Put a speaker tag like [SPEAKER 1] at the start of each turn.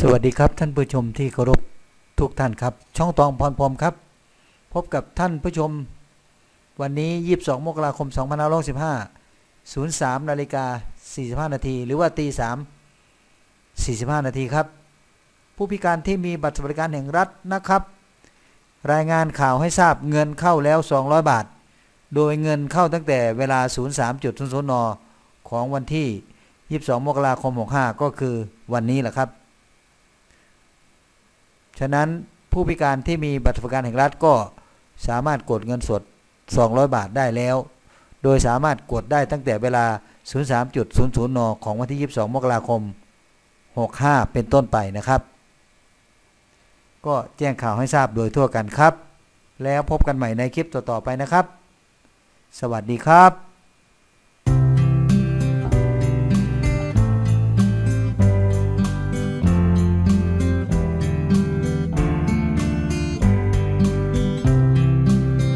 [SPEAKER 1] สวัสดีครับท่านผู้ชมที่เคารพทุกท่านครับ ช่องตองพรพรมครับ พบกับท่านผู้ชม วันนี้ 22 มกราคม 2515 03นาฬิกา 45 นาที หรือว่าตี 3 45 นาทีครับ ผู้พิการที่มีบัตรสวัสดิการแห่งรัฐนะครับ รายงานข่าวให้ทราบเงินเข้าแล้ว 200 บาท โดยเงินเข้าตั้งแต่เวลา 03.00นของวันที่ 22 มกราคม 65 ก็คือวันนี้แหละครับ ฉะนั้นผู้พิการที่มีบัตรสวัสดิการแห่งรัฐก็สามารถกดเงินสด 200 บาทได้แล้ว โดยสามารถกดได้ตั้งแต่เวลา 03.00 น ของวันที่ 22 มกราคม 65 เป็นต้นไปนะครับ ก็แจ้งข่าวให้ทราบโดยทั่วกันครับ แล้วพบกันใหม่ในคลิปต่อ ๆ ไปนะครับ สวัสดีครับ